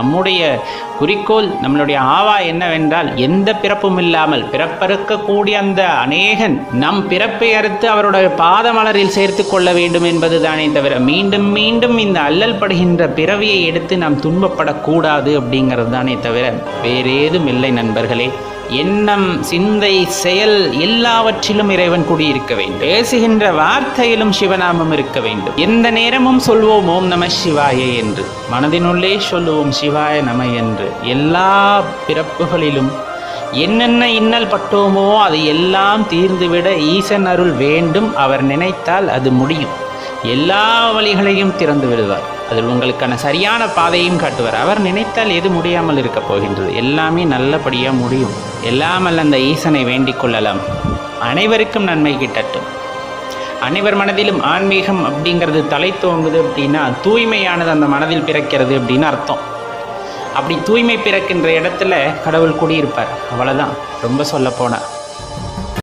நம்முடைய குறிக்கோள் நம்மளுடைய ஆவா என்னவென்றால் எந்த பிறப்பும் இல்லாமல் பிறப்பறுக்கக்கூடிய அந்த அநேகன் நம் பிறப்பை அறுத்து அவருடைய பாதமலரில் சேர்த்து கொள்ள வேண்டும் என்பதுதானே தவிர மீண்டும் மீண்டும் இந்த அல்லல் படுகின்ற பிறவியை எடுத்து நாம் துன்பப்படக்கூடாது அப்படிங்கிறது தானே தவிர வேறேதும் இல்லை நண்பர்களே. எண்ணம் சிந்தை செயல் எல்லாவற்றிலும் இறைவன் குடியிருக்க வேண்டும். பேசுகின்ற வார்த்தையிலும் சிவநாமம் இருக்க வேண்டும். எந்த நேரமும் சொல்வோம் ஓம் நம சிவாய என்று. மனதினுள்ளே சொல்லுவோம் சிவாய நம என்று. எல்லா பிறப்புகளிலும் என்னென்ன இன்னல் பட்டோமோ அது எல்லாம் தீர்ந்துவிட ஈசன் அருள் வேண்டும். அவர் நினைத்தால் அது முடியும். எல்லா வழிகளையும் திறந்து விடுவார். அதில் உங்களுக்கான சரியான பாதையும் காட்டுவார். அவர் நினைத்தால் எது முடியாமல் இருக்கப் போகின்றது? எல்லாமே நல்லபடியாக முடியும். எல்லாமல் அந்த ஈசனை வேண்டிக் கொள்ளலாம். அனைவருக்கும் நன்மை கிட்டட்டும். அனைவர் மனதிலும் ஆன்மீகம் அப்படிங்கிறது தலை தோங்குது அப்படின்னா தூய்மையானது அந்த மனதில் பிறக்கிறது அப்படின்னு அர்த்தம். அப்படி தூய்மை பிறக்கின்ற இடத்துல கடவுள் குடியிருப்பார். அவ்வளோதான் ரொம்ப சொல்லப்போனால்